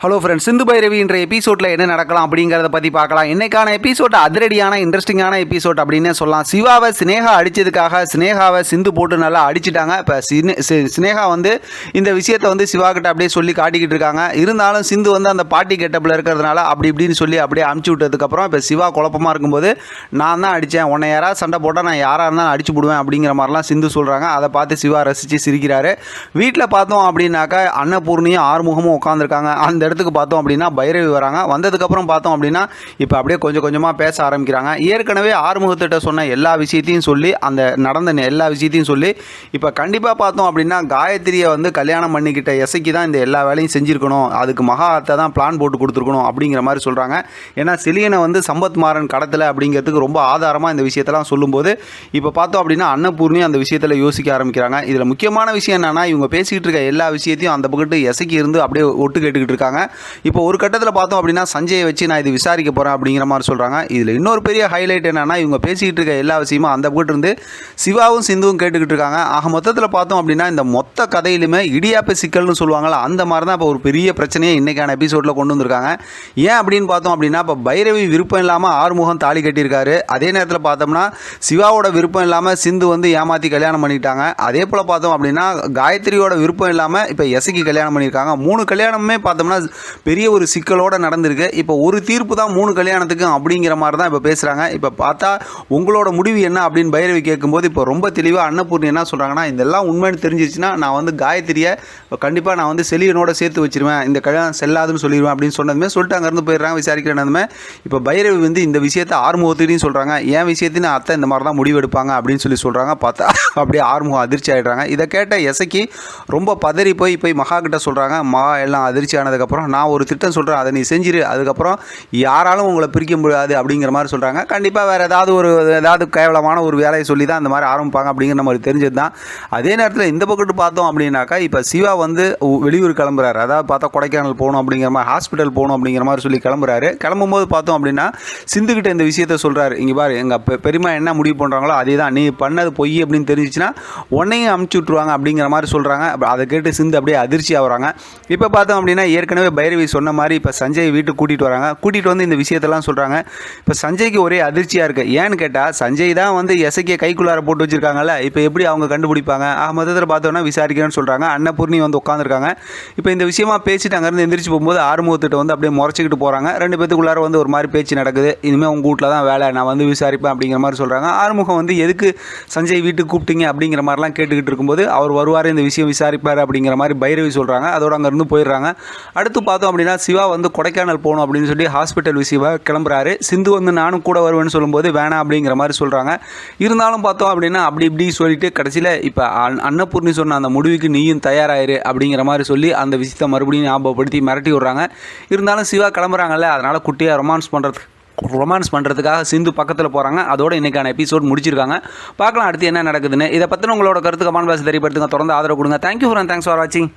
Hello friends Sindhu Bhairavi இன்றைய எபிசோடில் என்ன நடக்கலாம் அப்படிங்கிறத பற்றி பார்க்கலாம். இன்னைக்கான எபிசோட் அதிரடியான இன்ட்ரெஸ்டிங்கான எபிசோட் அப்படின்னு சொல்லலாம். சிவாவை சினேகா அடித்ததுக்காக சினேகாவை சிந்து போட்டு நல்லா அடிச்சிட்டாங்க. இப்போ சினே சி- சினேகா வந்து இந்த விஷயத்தை வந்து சிவா கிட்ட அப்படியே சொல்லி காட்டிக்கிட்டு இருக்காங்க. இருந்தாலும் சிந்து வந்து அந்த பாட்டி கெட்டப்பில் இருக்கிறதுனால அப்படி இப்படின்னு சொல்லி அப்படியே அமுச்சு விட்டதுக்கப்புறம் இப்போ சிவா குழப்பமாக இருக்கும்போது நான் தான் அடித்தேன் உன்னை யாராவது சண்டை போட்டால் நான் யாராக இருந்தாலும் அடிச்சு விடுவேன் அப்படிங்கிற மாதிரிலாம் சிந்து சொல்கிறாங்க அதை பார்த்து சிவா ரசித்து சிரிக்கிறாரு. வீட்டில் பார்த்தோம் அப்படின்னாக்கா அன்னபூர்ணியும் ஆறுமுகமும் உட்காந்துருக்காங்க அந்த இடத்துக்கு பார்த்தோம் அப்படின்னா பைரவி வராங்க. வந்ததுக்கப்புறம் பார்த்தோம் அப்படின்னா இப்போ அப்படியே கொஞ்சம் கொஞ்சமாக பேச ஆரம்பிக்கிறாங்க. ஏற்கனவே ஆறுமுகத்திட்ட சொன்ன எல்லா விஷயத்தையும் சொல்லி அந்த நடந்த எல்லா விஷயத்தையும் சொல்லி இப்போ கண்டிப்பாக பார்த்தோம் அப்படின்னா காயத்ரியை வந்து கல்யாணம் பண்ணிக்கிட்ட எசைக்கு தான் இந்த எல்லா வேலையும் செஞ்சுருக்கணும். அதுக்கு மகா அத்தை தான் பிளான் போட்டு கொடுத்துருக்கணும் அப்படிங்கிற மாதிரி சொல்கிறாங்க ஏன்னா செலியனை வந்து சம்பத் மாறன் கடத்தலை அப்படிங்கிறதுக்கு ரொம்ப ஆதாரமாக இந்த விஷயத்தெல்லாம் சொல்லும்போது இப்போ பார்த்தோம் அப்படின்னா அன்னபூர்ணி அந்த விஷயத்தில் யோசிக்க ஆரம்பிக்கிறாங்க. இதில் முக்கியமான விஷயம் என்னென்னா இவங்க பேசிக்கிட்டு இருக்க எல்லா விஷயத்தையும் அந்த பக்கத்து எசைக்கு இருந்து அப்படியே ஒட்டு கேட்டுக்கிட்டு இருக்காங்க. இப்போ ஒரு கட்டத்தில் பார்த்தோம் அப்படின்னா சஞ்சயை வச்சு நான் இது விசாரிக்க போகிறேன் அப்படிங்கிற மாதிரி சொல்கிறாங்க இதில் இன்னொரு பெரிய ஹைலைட் என்னென்னா இவங்க பேசிக்கிட்டு இருக்க எல்லா விஷயமும் அந்த பக்கத்து இருந்து சிவாவும் சிந்துவும் கேட்டுக்கிட்டு இருக்காங்க. ஆக மொத்தத்தில் பார்த்தோம் அப்படின்னா இந்த மொத்த கதையிலுமே இடியாப்ப சிக்கல்னு சொல்லுவாங்களா அந்த மாதிரி தான் இப்போ ஒரு பெரிய பிரச்சனையை இன்றைக்கான எபிசோடில் கொண்டு வந்திருக்காங்க. ஏன் அப்படின்னு பார்த்தோம் அப்படின்னா இப்போ பைரவி விருப்பம் இல்லாமல் ஆறுமுகம் தாலி கட்டியிருக்காரு. அதே நேரத்தில் பார்த்தோம்னா சிவாவோட விருப்பம் இல்லாமல் சிந்து வந்து ஏமாற்றி கல்யாணம் பண்ணிட்டாங்க அதே போல் பார்த்தோம் அப்படின்னா காயத்ரியோட விருப்பம் இல்லாமல் இப்போ எசைக்கு கல்யாணம் பண்ணியிருக்காங்க. மூணு கல்யாணமுமே பார்த்தோம்னா பெரிய ஒரு சிக்கலோடு நடந்திருக்கு. இப்போ ஒரு தீர்ப்பு தான் மூணு கல்யாணத்துக்கும் அப்படிங்கிற மாதிரி தான் இப்போ பேசுகிறாங்க இப்போ பார்த்தா உங்களோட முடிவு என்ன அப்படின்னு பைரவி கேட்கும்போது இப்போ ரொம்ப தெளிவாக அன்னபூர்ணி என்ன சொல்கிறாங்கன்னா இதெல்லாம் உண்மைன்னு தெரிஞ்சிச்சுன்னா நான் வந்து காயத்ரியை கண்டிப்பாக நான் வந்து செலியனோட சேர்த்து வச்சிருவேன். இந்த கல்யாணம் செல்லாதுன்னு சொல்லிடுவேன் அப்படின்னு சொன்னதுமே சொல்லிட்டு அங்கேருந்து போயிடுறாங்க விசாரிக்கிறேன்னதுமே இப்போ பைரவி வந்து இந்த விஷயத்தை ஆறுமுகத்திலையும் சொல்கிறாங்க என் விஷயத்தையும் அத்தை இந்த மாதிரி தான் முடிவு எடுப்பாங்க அப்படின்னு சொல்லி சொல்கிறாங்க பார்த்தா அப்படியே ஆறுமுகம் அதிர்ச்சி ஆகிடுறாங்க இதை கேட்ட எசைக்கு ரொம்ப பதறி போய் போய் மகா கிட்ட சொல்கிறாங்க மகா எல்லாம் அதிர்ச்சி ஆனதுக்கப்புறம் நான் ஒரு திட்டம் சொல்கிறேன் அதை நீ செஞ்சிரு. அதுக்கப்புறம் யாராலும் உங்களை பிரிக்க முடியாது அப்படிங்கிற மாதிரி சொல்கிறாங்க கண்டிப்பாக வேறு ஏதாவது ஒரு ஏதாவது கேவலமான ஒரு வேலையை சொல்லி தான் அந்த மாதிரி ஆரம்பிப்பாங்க அப்படிங்கிற மாதிரி தெரிஞ்சது தான் அதே நேரத்தில் இந்த பக்கத்து பார்த்தோம் அப்படின்னாக்கா இப்போ சிவா வந்து வெளியூர் கிளம்புறாரு. அதாவது பார்த்தா கொடைக்கானல் போகணும் அப்படிங்கிற மாதிரி ஹாஸ்பிட்டல் போகணும் அப்படிங்கிற மாதிரி சொல்லி கிளம்புறாரு. கிளம்பும்போது பார்த்தோம் அப்படின்னா சிந்துக்கிட்ட இந்த விஷயத்த சொல்கிறாரு இங்கே பாரு எங்கள் பெருமா பெரியம்மா என்ன முடிவு பண்ணுறாங்களோ அதே தான் நீ பண்ணது பொய் அப்படின்னு தெரிஞ்சிச்சுன்னா உன்னையும் அமுச்சு விட்ருவாங்க அப்படிங்கிற மாதிரி சொல்கிறாங்க அதை கேட்டு சிந்து அப்படியே அதிர்ச்சி ஆகுறாங்க. இப்போ பார்த்தோம் அப்படின்னா ஏற்கனவே பைரவி சொன்ன மாதிரி இப்போ சஞ்சய் வீட்டுக்கு கூட்டிகிட்டு வராங்க. கூட்டிகிட்டு வந்து இந்த விஷயத்தெல்லாம் சொல்கிறாங்க இப்போ சஞ்சய்க்கு ஒரே அதிர்ச்சியாக இருக்குது ஏன்னு கேட்டால் சஞ்சய் தான் வந்து எசைக்கிய கைக்குள்ளார போட்டு வச்சுருக்காங்கல்ல. இப்போ எப்படி அவங்க கண்டுபிடிப்பாங்க? ஆக மொத்தத்தில் பார்த்தோன்னா விசாரிக்கிறேன்னு சொல்கிறாங்க அன்னபூர்ணி வந்து உட்காந்துருக்காங்க இப்போ இந்த விஷயமா பேசிட்டு அங்கேருந்து எந்திரிச்சு போகும்போது ஆறுமுகத்திட்ட வந்து அப்படியே முறைச்சிக்கிட்டு போகிறாங்க ரெண்டு பேத்துக்குள்ளார வந்து ஒரு மாதிரி பேச்சு நடக்குது. இனிமேல் உங்கள் வீட்டில் தான் வேலை. நான் வந்து விசாரிப்பேன் அப்படிங்கிற மாதிரி சொல்கிறாங்க ஆறுமுகம் வந்து எதுக்கு சஞ்சய் வீட்டுக்கு கூப்பிட்டீங்க அப்படிங்கிற மாதிரிலாம் கேட்டுக்கிட்டு இருக்கும்போது அவர் வருவார் இந்த விஷயம் விசாரிப்பார் அப்படிங்கிற மாதிரி பைரவி சொல்கிறாங்க அதோட அங்கேருந்து போயிடுறாங்க. அடுத்து பார்த்தோம் அப்படின்னா சிவா வந்து கொடைக்கானல் போகணும் அப்படின்னு சொல்லி ஹாஸ்பிட்டல் விஷயமா கிளம்புறாரு. சிந்து வந்து நானும் கூட வருவேன்னு சொல்லும்போது வேணாம் அப்படிங்கிற மாதிரி சொல்கிறாங்க இருந்தாலும் பார்த்தோம் அப்படின்னா அப்படி இப்படி சொல்லிட்டு கடைசியில் இப்போ அன்னபூர்ணி சொன்ன அந்த முடிவுக்கு நீயும் தயாராயிரு அப்படிங்கிற மாதிரி சொல்லி அந்த விஷயத்தை மறுபடியும் ஞாபகப்படுத்தி மிரட்டி விட்றாங்க. இருந்தாலும் சிவா கிளம்புறாங்கல்ல அதனால் குட்டியாக ரொமான்ஸ் பண்ணுறதுக்கு ரொமான்ஸ் பண்ணுறதுக்காக சிந்து பக்கத்தில் போகிறாங்க அதோட இன்னைக்கான எபிசோட் முடிச்சிருக்காங்க. பார்க்கலாம் அடுத்து என்ன நடக்குதுன்னு. இதை பற்றின உங்களோட கருத்து கமான் பாஸ் தெரியப்படுத்துங்க. தொடர்ந்து ஆதரவு கொடுங்க. தேங்க்யூ ஃபார் தேங்க்ஸ் ஃபார் வாட்சிங்